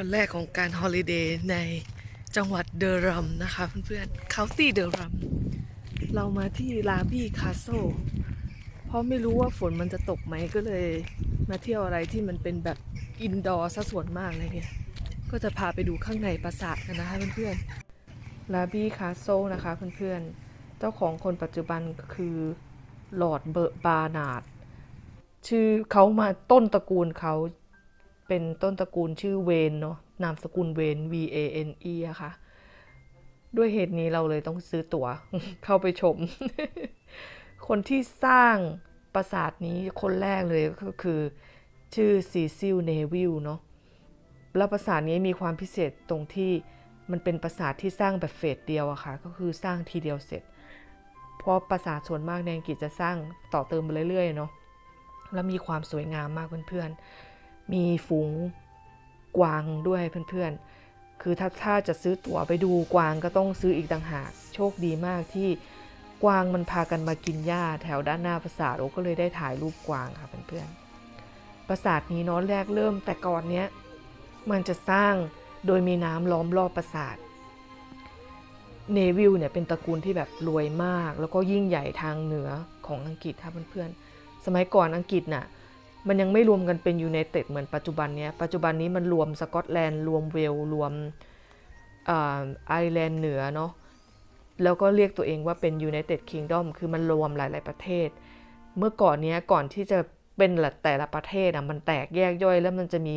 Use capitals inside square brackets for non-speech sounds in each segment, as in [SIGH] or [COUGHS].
วันแรกของการฮอลิเดย์ในจังหวัดเดอรัมนะคะเพื่อนๆเคาตี้เดอรัม เรามาที่ลาบี้คาโซเพราะไม่รู้ว่าฝนมันจะตกไหมก็เลยมาเที่ยวอะไรที่มันเป็นแบบอินดอร์ซะส่วนมากเลยเนี่ย ก็จะพาไปดูข้างในปราสาทกันนะคะเพื่อนๆลาบี้คาโซนะคะเพื่อนๆ เจ้าของคนปัจจุบันคือหลอดเบอร์บานาดชื่อเขามาต้นตระกูลเขา เป็นต้นตระกูลชื่อเวนเนาะนามสกุลเวน V A N E อะค่ะ ด้วยเหตุนี้เราเลยต้องซื้อตั๋วเข้าไปชม คนที่สร้างปราสาทนี้คนแรกเลยก็คือชื่อซีซิลเนวิลเนาะแล้วปราสาทนี้มีความพิเศษตรงที่มันเป็นปราสาทที่สร้างแบบเฟสเดียวอะค่ะ ก็คือสร้างทีเดียวเสร็จ เพราะปราสาทส่วนมากในอังกฤษจะสร้างต่อเติมไปเรื่อยๆเนาะ แล้วมีความสวยงามมากเพื่อนๆ มีฝูงกวางด้วยเพื่อนๆ คือถ้าถ้าจะซื้อตั๋วไปดูกวางก็ต้องซื้ออีกต่างหาก โชคดีมากที่กวางมันพากันมากินหญ้าแถวด้านหน้าปราสาทโอก็เลยได้ถ่ายรูปกวางค่ะเพื่อนๆ ปราสาทนี้เนาะแรกเริ่มแต่ก่อนเนี้ยมันจะสร้างโดยมีน้ำล้อมรอบปราสาทเนวิลเนี่ยเป็นตระกูลที่แบบรวยมาก แล้วก็ยิ่งใหญ่ทางเหนือของอังกฤษค่ะเพื่อนๆ สมัยก่อนอังกฤษน่ะ มันยังไม่รวมกันเป็นยูไนเต็ดเหมือนปัจจุบันเนี้ย ปัจจุบันนี้มันรวมสกอตแลนด์รวมเวลรวมไอร์แลนด์เหนือเนาะ แล้วก็เรียกตัวเองว่าเป็นยูไนเต็ดคิงดอมคือมันรวมหลาย ๆประเทศ เมื่อก่อนเนี้ยก่อนที่จะเป็นแต่ละประเทศอะมันแตกแยกย่อยแล้วมันจะมี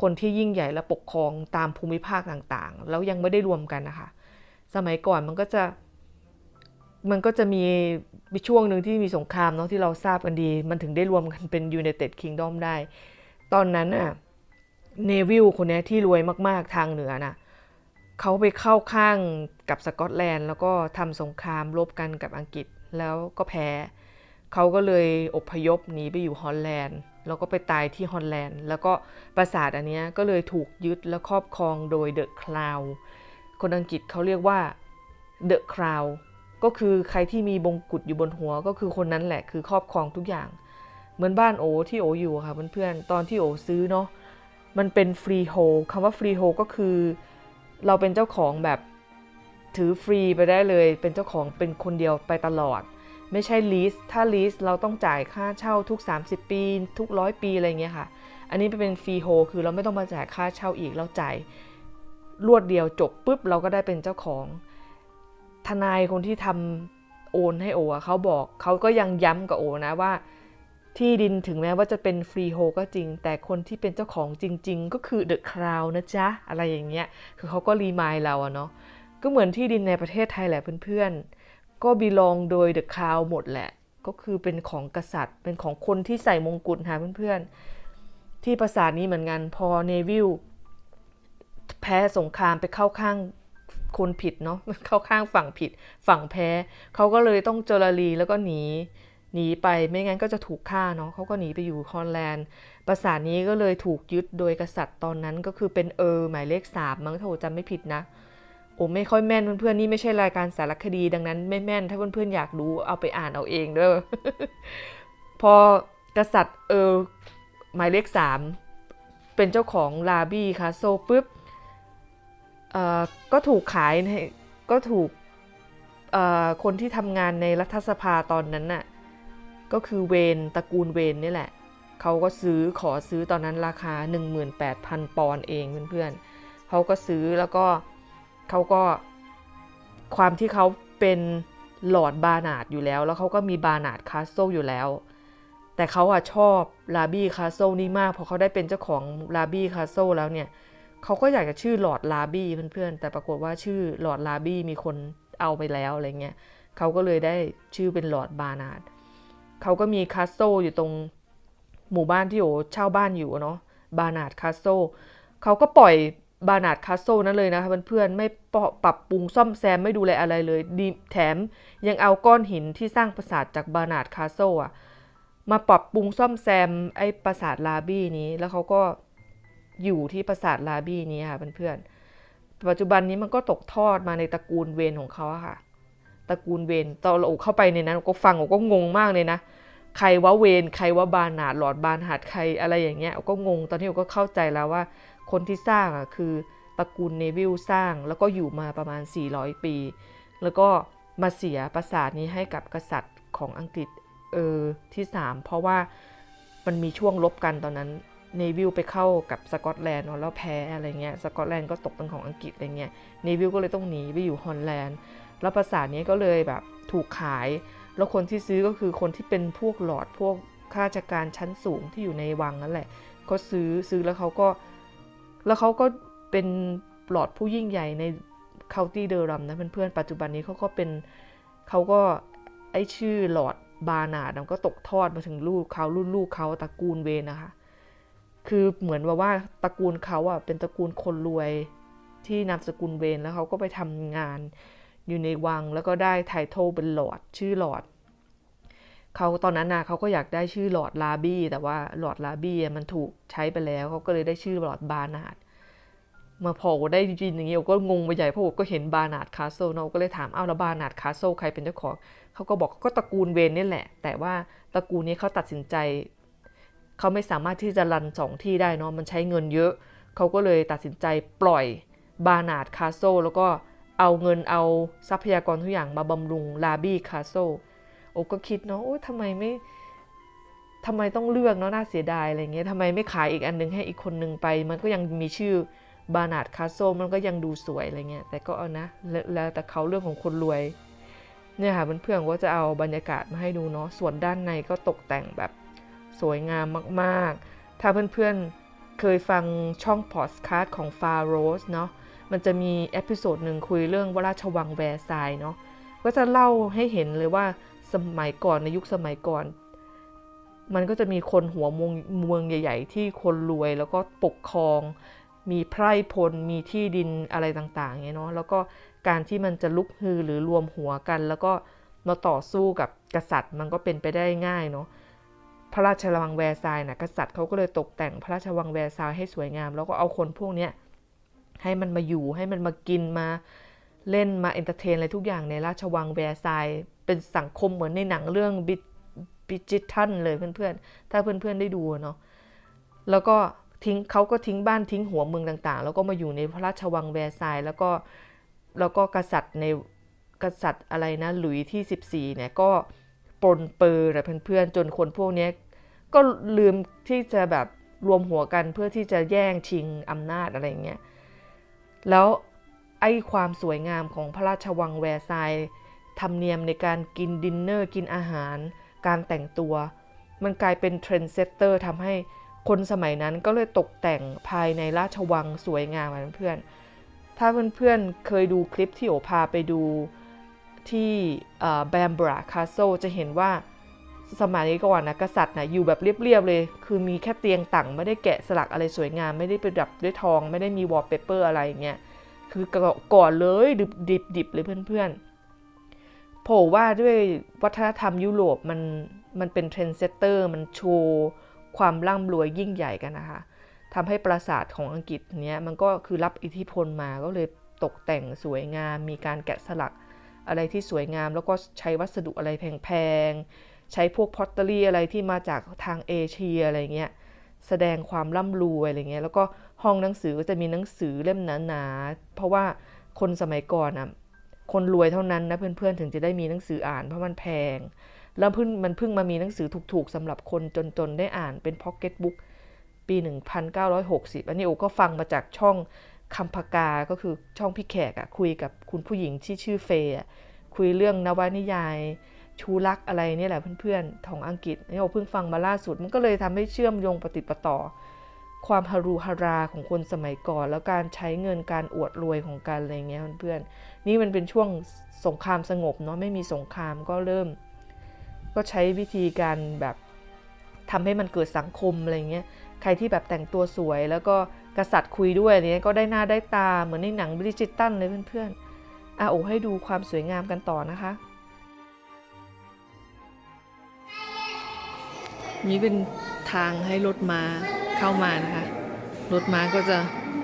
คนที่ยิ่งใหญ่และปกครองตามภูมิภาคต่างๆ แล้วยังไม่ได้รวมกันนะคะ สมัยก่อนมันก็จะ มันก็จะมีมีช่วงหนึ่งที่มีสงครามเนาะที่เราทราบกันดี มันถึงได้รวมกันเป็น United Kingdom ได้ ตอนนั้นน่ะเนวิลคนนี้ที่รวยมากๆทางเหนือน่ะเขาไปเข้าข้างกับสกอตแลนด์ แล้วก็ทำสงครามรบกันกับอังกฤษแล้วก็แพ้ เขาก็เลยอพยพหนีไปอยู่ฮอลแลนด์ แล้วก็ไปตายที่ฮอลแลนด์ แล้วก็ปราสาทอันเนี้ยก็เลยถูกยึดและครอบครองโดยเดอะคลาวคนอังกฤษเขาเรียกว่าเดอะคราว ก็คือใครที่มีบงกุฎอยู่บนหัว ก็คือคนนั้นแหละคือครอบครองทุกอย่าง เหมือนบ้านโอที่โออยู่ค่ะเพื่อนๆตอนที่โอซื้อเนาะมันเป็นฟรีโฮคำว่าฟรีโฮก็คือ เราเป็นเจ้าของแบบถือฟรีไปได้เลย เป็นเจ้าของเป็นคนเดียวไปตลอด ไม่ใช่ลีสถ้าลีสเราต้องจ่ายค่าเช่าทุก 30 ปี ทุกร้อยปีอะไรเงี้ยค่ะ อันนี้เป็นฟรีโฮคือเราไม่ต้องมาจ่ายค่าเช่าอีกเราจ่ายรวดเดียวจบปุ๊บเราก็ได้เป็นเจ้าของ ทนายคนที่ทำโอนให้โอเขาบอกเขาก็ยังย้ำกับโอนะว่า ที่ดินถึงแม้ว่าจะเป็นฟรีโฮก็จริง แต่คนที่เป็นเจ้าของจริง ๆ ก็คือเดอะคราวนะจ๊ะ อะไรอย่างเงี้ยคือเขาก็รีมายเราอะเนาะก็เหมือนที่ดินในประเทศไทยแหละเพื่อนๆ ก็บีลองโดยเดอะคราวหมดแหละ ก็คือเป็นของกษัตริย์ เป็นของคนที่ใส่มงกุฎค่ะเพื่อนๆ ที่ปราสาทนี้เหมือนกันพอเนวิลแพ้สงครามไปเข้าข้าง คนผิดเนาะเข้าข้างฝั่งผิด ฝั่งแพ้ เขาก็เลยต้องเจรลีแล้วก็หนีหนีไปไม่งั้นก็จะถูกฆ่าเนาะเขาก็หนีไปอยู่ฮอลแลนด์ ปราสาทนี้ก็เลยถูกยึดโดยกษัตริย์ตอนนั้นก็คือเป็นเออหมายเลขสามมั้งถ้าจำไม่ผิดนะโอ้ไม่ค่อยแม่นเพื่อนๆนี่ไม่ใช่รายการสารคดีดังนั้น ไม่แม่นถ้าเพื่อนๆอยากรู้เอาไปอ่านเอาเองเด้อพอกษัตริย์เออหมายเลขสามเป็นเจ้าของลาบี้คาโซปุ๊บ ก็ถูกขายในก็ถูกคนที่ทำงานในรัฐสภาตอนนั้นน่ะก็คือเวนตระกูลเวนนี่แหละ เขาก็ซื้อขอซื้อตอนนั้นราคา 18,000 ปอนด์เองเพื่อนๆเขาก็ซื้อแล้วก็เขาก็ความที่เขาเป็นหลอดบานาดอยู่แล้ว แล้วเขาก็มีบานาดคาสเซิลอยู่แล้ว แต่เขาอะชอบลาบี้คาสเซิลนี่มากพอเขาได้เป็นเจ้าของลาบี้คาสเซิลแล้วเนี่ยเขาก็อยากจะชื่อหลอดลาบี้เพื่อนๆ แต่ปรากฏว่าชื่อหลอดลาบี้มีคนเอาไปแล้วอะไรเงี้ยเขาก็เลยได้ชื่อเป็นหลอดบานาดเขาก็มีคาสโซอยู่ตรงหมู่บ้านที่โอเช่าบ้านอยู่เนาะบานาดคาสโซเขาก็ปล่อยบานาดคาสโซนั้นเลยนะคะเพื่อนๆไม่ปรับปรุงซ่อมแซมไม่ดูแลอะไรเลยดีแถมยังเอาก้อนหินที่สร้างปราสาทจากบานาดคาสโซอะมาปรับปรุงซ่อมแซมไอ้ปราสาทลาบี้นี้แล้วเขาก็ อยู่ที่ปราสาทลาบี้นี้ค่ะเพื่อนๆปัจจุบันนี้มันก็ตกทอดมาในตระกูลเวนของเขาค่ะ ตระกูลเวนตอนเราเข้าไปในนั้นก็ฟังก็งงมากเลยนะ ใครว่าเวนใครว่าบานาดหลอดบานหาดใครอะไรอย่างเงี้ยก็งง ตอนนี้ก็เข้าใจแล้วว่า คนที่สร้างอะคือตระกูลเนวิลสร้าง แล้วก็อยู่มาประมาณ 400 ปี แล้วก็มาเสียปราสาทนี้ให้กับกษัตริย์ของอังกฤษเออที่ 3 เพราะว่ามันมีช่วงลบกันตอนนั้น เนวิลไปเข้ากับสกอตแลนด์เนอะแล้วแพ้อะไรเงี้ยสกอตแลนด์ก็ตกเป็นของอังกฤษอะไรเงี้ยเนวิลก็เลยต้องหนีไปอยู่ฮอลแลนด์ แล้วปราสานี้ก็เลยแบบถูกขาย แล้วคนที่ซื้อก็คือคนที่เป็นพวกหลอดพวกข้าราชการชั้นสูงที่อยู่ในวังนั่นแหละก็ซื้อซื้อแล้วเขาก็แล้วเขาก็เป็นหลอดผู้ยิ่งใหญ่ในเคาน์ตี้เดอรัมนะเพื่อนๆปัจจุบันนี้เขาก็เป็นเขาก็ไอชื่อหลอดบานาดมันก็ตกทอดมาถึงลูกเขารุ่นลูกเขาตระกูลเวนนะคะ คือเหมือนว่าว่าตระกูลเขาอะเป็นตระกูลคนรวยที่นามสกุลเวนแล้วเขาก็ไปทำงานอยู่ในวังแล้วก็ได้ไททลเป็นหลอดชื่อหลอดเขาตอนนั้นนะเขาก็อยากได้ชื่อหลอดลาบี้แต่ว่าหลอดลาบี้มันถูกใช้ไปแล้วเขาก็เลยได้ชื่อหลอดบานาดมาพอได้ยินอย่างนี้โอก็งงไปใหญ่เพราะโอก็เห็นบานาดคาสเซิลเนาะก็เลยถามเอ้าแล้วบานาดคาสเซิลใครเป็นเจ้าของเขาก็บอกก็ตระกูลเวนนี่แหละ แต่ว่าตระกูลนี้เขาตัดสินใจ เขาไม่สามารถที่จะรันสองที่ได้เนาะมันใช้เงินเยอะ เขาก็เลยตัดสินใจปล่อยบานาดคาสเซิลแล้วก็เอาเงินเอาทรัพยากรทุกอย่างมาบำรุงลาบี้คาสเซิลโอ้ก็คิดเนาะโอ้ทำไมไม่ทำไมต้องเลือกเนาะน่าเสียดายอะไรเงี้ยทำไมไม่ขายอีกอันนึงให้อีกคนนึงไป มันก็ยังมีชื่อบานาดคาโซมันก็ยังดูสวยอะไรเงี้ยแต่ก็เอานะแล้วแล้วแต่เขาเรื่องของคนรวยเนี่ยค่ะเพื่อนๆก็จะเอาบรรยากาศมาให้ดูเนาะส่วนด้านในก็ตกแต่งแบบ สวยงามมากๆ ถ้าเพื่อนๆ เคยฟังช่องพอดคาสต์ของฟาโรสเนาะ มันจะมีเอพิโซดหนึ่งคุยเรื่องวราชวังแวร์ซายเนาะ ก็จะเล่าให้เห็นเลยว่าสมัยก่อนในยุคสมัยก่อน มันก็จะมีคนหัวเมืองเมืองใหญ่ ๆ ที่คนรวยแล้วก็ปกครอง มีไพร่พล มีที่ดินอะไรต่างๆเนาะ แล้วก็การที่มันจะลุกฮือหรือรวมหัวกัน แล้วก็มาต่อสู้กับกษัตริย์มันก็เป็นไปได้ง่ายเนาะ พระราชวังแวร์ซายน์นะกษัตริย์เขาก็เลยตกแต่งพระราชวังแวร์ซายน์ให้สวยงาม แล้วก็เอาคนพวกเนี้ยให้มันมาอยู่ให้มันมากินมาเล่นมาเอนเตอร์เทนอะไรทุกอย่างในราชวังแวร์ซายน์เป็นสังคมเหมือนในหนังเรื่องบิบิจิทันเลยเพื่อนๆ ถ้าเพื่อนๆได้ดูเนาะแล้วก็ทิ้งเขาก็ทิ้งบ้านทิ้งหัวเมืองต่างๆ แล้วก็มาอยู่ในพระราชวังแวร์ซายน์แล้วก็แล้วก็กษัตริย์ในกษัตริย์อะไรนะหลุยที่ 14เนี่ยก็ ปนเปอร์แหละเพื่อนๆ จนคนพวกนี้ก็ลืมที่จะแบบรวมหัวกันเพื่อที่จะแย่งชิงอำนาจอะไรอย่างเงี้ย แล้วไอ้ความสวยงามของพระราชวังแวร์ซายน์ธรรมเนียมในการกินดินเนอร์กินอาหาร การแต่งตัว มันกลายเป็นเทรนด์เซตเตอร์ทำให้คนสมัยนั้นก็เลยตกแต่งภายในราชวังสวยงามเพื่อนๆถ้าเพื่อนๆเคยดูคลิปที่โอพาไปดู ที่แบมบราคาโซจะเห็นว่าสมัยก่อนนะกษัตริย์นะอยู่แบบเรียบๆเลย คือมีแค่เตียงต่างไม่ได้แกะสลักอะไรสวยงาม ไม่ได้ประดับด้วยทอง ไม่ได้มีวอลเปเปอร์อะไรเงี้ยคือก่อนเลยดิบดิบเลยเพื่อนๆโผล่ว่าด้วยวัฒนธรรมยุโรปมันมันเป็นเทรนด์เซตเตอร์มันโชว์ความร่ำรวยยิ่งใหญ่กันนะคะทำให้ปราสาทของอังกฤษเนี้ยมันก็คือรับอิทธิพลมาก็เลยตกแต่งสวยงามมีการแกะสลัก อะไรที่สวยงาม แล้วก็ใช้วัสดุอะไรแพงๆ ใช้พวกพอตเตอรี่อะไรที่มาจากทางเอเชียอะไรเงี้ย แสดงความร่ำรวยอะไรเงี้ย แล้วก็ห้องหนังสือก็จะมีหนังสือเล่มหนาๆ เพราะว่าคนสมัยก่อนอะ คนรวยเท่านั้นนะเพื่อนๆ ถึงจะได้มีหนังสืออ่านเพราะมันแพง แล้วเพิ่งมันเพิ่งมามีหนังสือถูกๆสำหรับคนจนๆ ได้อ่านเป็นพ็อกเก็ตบุ๊กปี 1960 อันนี้โอก็ฟังมาจากช่อง คำพกา ก็คือช่องพี่แขกอะคุยกับคุณผู้หญิงที่ชื่อเฟย์อะคุยเรื่องนวนิยาย ชูรักอะไรนี่แหละเพื่อนๆของอังกฤษนี่โอเพิ่งฟังมาล่าสุด มันก็เลยทำให้เชื่อมโยงปฏิปต่อ ความฮารุฮาราของคนสมัยก่อน แล้วการใช้เงินการอวดรวยของกันอะไรเงี้ยเพื่อนๆนี่มันเป็นช่วงสงครามสงบเนาะไม่มีสงครามก็เริ่ม ก็ใช้วิธีการแบบทำให้มันเกิดสังคมอะไรเงี้ย ใครที่แบบแต่งตัวสวย แล้วก็กษัตริย์คุยด้วยอะไรเนี้ยก็ได้หน้าได้ตาเหมือนในหนังบริจิตตันเลยเพื่อนๆอะโอให้ดูความสวยงามกันต่อนะคะนี่เป็นทางให้รถมาเข้ามานะคะ รถม้าก็จะ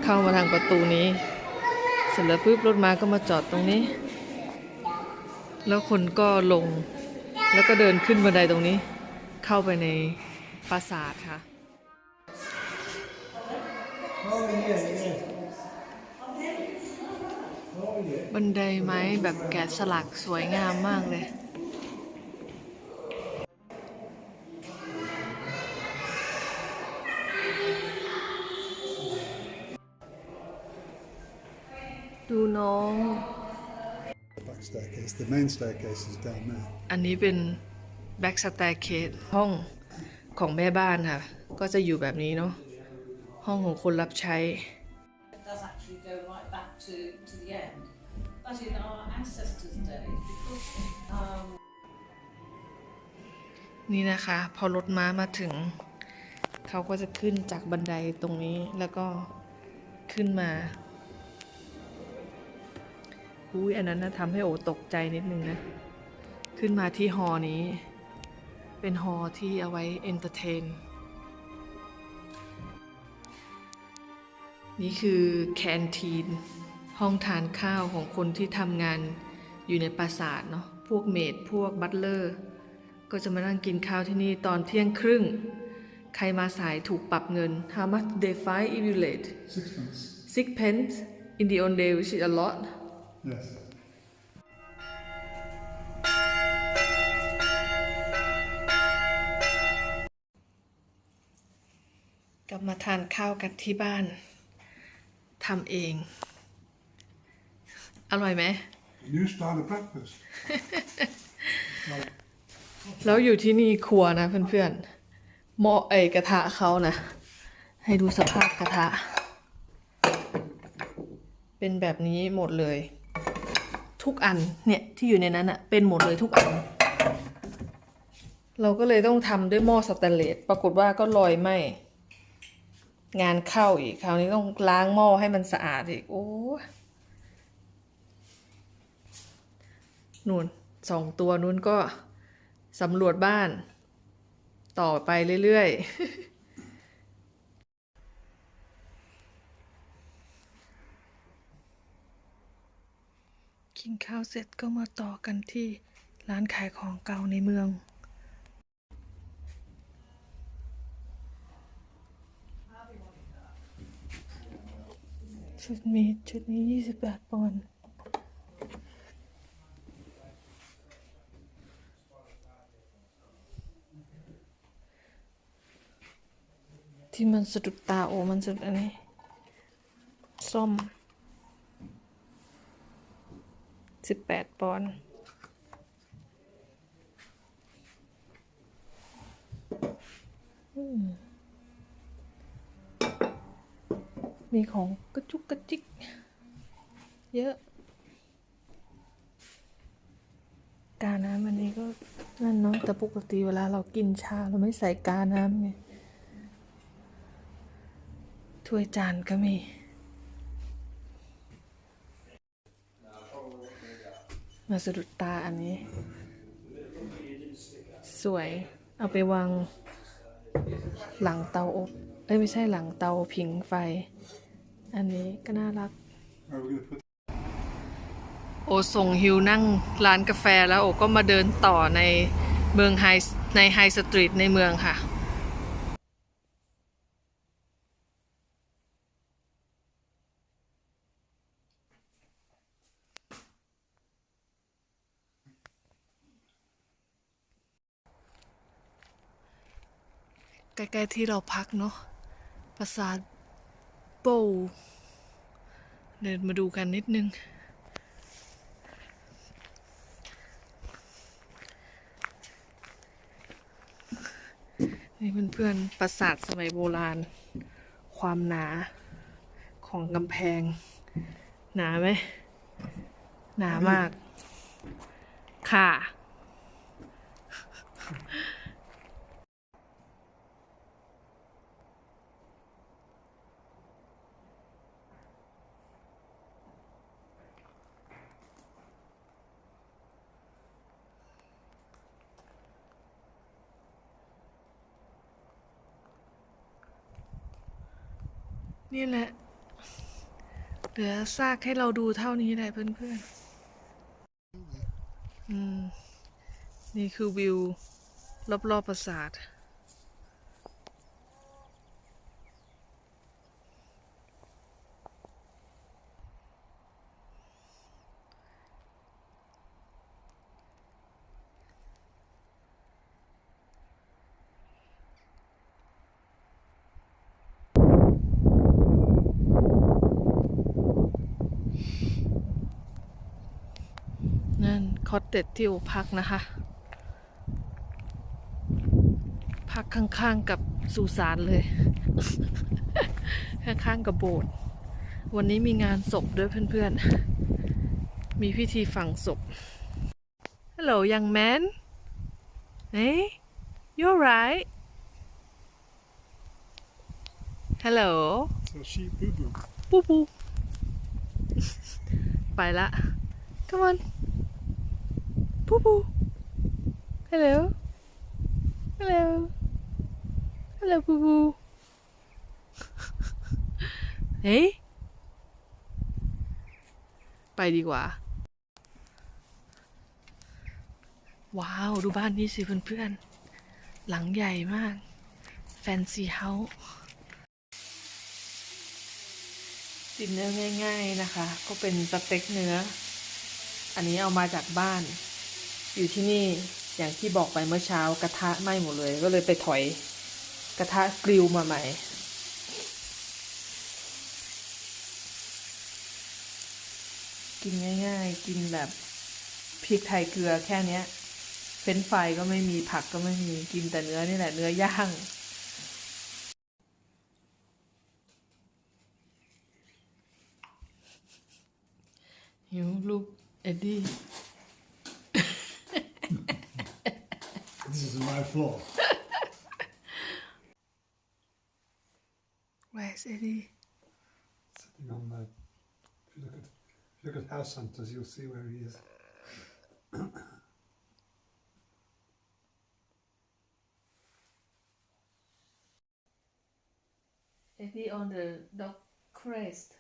เข้ามาทางประตูนี้ เสร็จแล้วปุ๊บรถม้าก็มาจอดตรงนี้ แล้วคนก็ลง แล้วก็เดินขึ้นบันไดตรงนี้ เข้าไปในปราสาทค่ะ บันไดไม้แบบแกะสลักสวยงามมากเลย ดูน้อง Back staircase. The main staircase is down there. อันนี้เป็น back staircase ห้องของแม่บ้านค่ะ ก็จะอยู่แบบนี้เนาะ ห้องของคนรับใช้ It does actually go right back to, to the end. But in our ancestors' days, because um, นี่นะคะ พอรถม้ามาถึง เขาก็จะขึ้นจากบันไดตรงนี้แล้วก็ขึ้นมาอุ้ยอันนั้นนะทำให้โอตกใจนิดนึงนะ ขึ้นมาที่ฮอนี้ เป็นฮอที่เอาไว้เอนเตอร์เทน นี่คือแคนทีน ห้องทานข้าวของคนที่ทำงานอยู่ในปราสาทเนาะพวกเมดพวกบัตเลอร์ ก็จะมานั่งกินข้าวที่นี่ตอนเที่ยงครึ่ง ใครมาสายถูกปรับเงิน How much they fine if you late Sixpence. six pence in the old day which is a lot Yes. กลับมาทานข้าวกันที่บ้าน ทำเอง อร่อยไหม New style of breakfast. แล้วอยู่ที่นี่ครัวนะเพื่อนๆหม้อเอยกระทะเขานะ ให้ดูสภาพกระทะ เป็นแบบนี้หมดเลย ทุกอันเนี่ยที่อยู่ในนั้นอะเป็นหมดเลยทุกอัน เราก็เลยต้องทำด้วยหม้อสแตนเลสปรากฏว่าก็ลอยไหม งานเข้าอีก คราวนี้ต้องล้างหม้อให้มันสะอาดอีก โอ้นู่นสองตัวนู้นก็สำรวจบ้าน ต่อไปเรื่อยๆกินข้าวเสร็จก็มาต่อกันที่ร้านขายของเก่าในเมือง ชุดมีชุดนี้28ปอนด์ที่มันสะดุดตาโอ้มันสะดุดอันนี้ส้ม18ปอนด์อืม มีของกระจุกกระจิก เยอะ กาน้ำอันนี้ก็นั่นเนาะแต่ปกติเวลาเรากินชาเราไม่ใส่กาน้ำไงถ้วยจานก็มีมาสะดุดตาอันนี้ สวยเอาไปวางหลังเตาอบเอ้ยไม่ใช่หลังเตาผิงไฟ อันนี้ก็น่ารัก โอส่งฮิวนั่งร้านกาแฟแล้วโอก็มาเดินต่อในเมืองไฮในไฮสตรีทในเมืองค่ะใกล้ๆที่เราพักเนาะปราสาท โบเดินมาดูกันนิดนึง นี่เพื่อนๆปราสาทสมัยโบราณ ความหนาของกำแพง หนาไหม หนามาก ค่ะ นี่แหละ เหลือซากให้เราดูเท่านี้แหละเพื่อนๆ อืม นี่คือวิว รอบๆปราสาท Where are we going to put คอตเต็ดที่โอพักนะคะ พักข้างๆกับสุสานเลย ข้างๆกับโบสถ์วันนี้มีงานศพด้วยเพื่อนๆ มีพิธีฝังศพ Hello young man Hey you alright Hello So sheep boo boo. ปูปูไปละ come on ปูปู hello hello hello ปูปูเฮ้ยไปดีกว่า ว้าว ดูบ้านนี้สิเพื่อนๆ หลังใหญ่มาก แฟนซีเฮาส์ดินเนอร์ง่าย ๆนะคะ ก็เป็นสเต็กเนื้อ อันนี้เอามาจากบ้าน อยู่ที่นี่อย่างที่บอกไปเมื่อเช้ากระทะไหม้หมดเลย ก็เลยไปถอยกระทะกริลมาใหม่กินง่ายๆ กินแบบพริกไทยเกลือแค่เนี้ย เฟรนช์ฟก็ไม่มีผักก็ไม่มีกินแต่เนื้อนี่แหละเนื้อย่างหิวลูกเอ็ดดี้ This is my fault. [LAUGHS] Where's Eddie Sitting on the. If you look at, if you look at House Hunters, you'll see where he is. [COUGHS] Eddie on the dog crest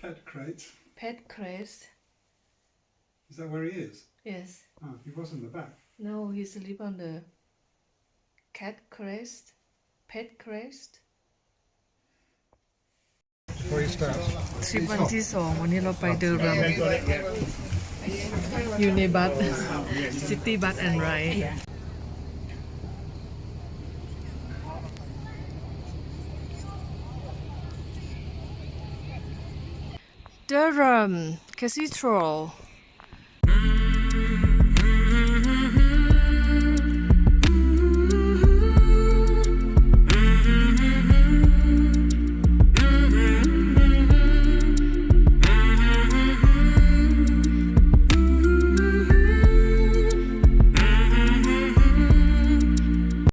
Pet crate. pet crest Is that where he is? yes Oh, he was in the back. no he sleep on the cat crest pet crest Before you start. ทริปวันที่สองวันนี้เราไปเดอรัมอยู่ในบัสซิตี้บัสแอนด์ไร Durham Cathedral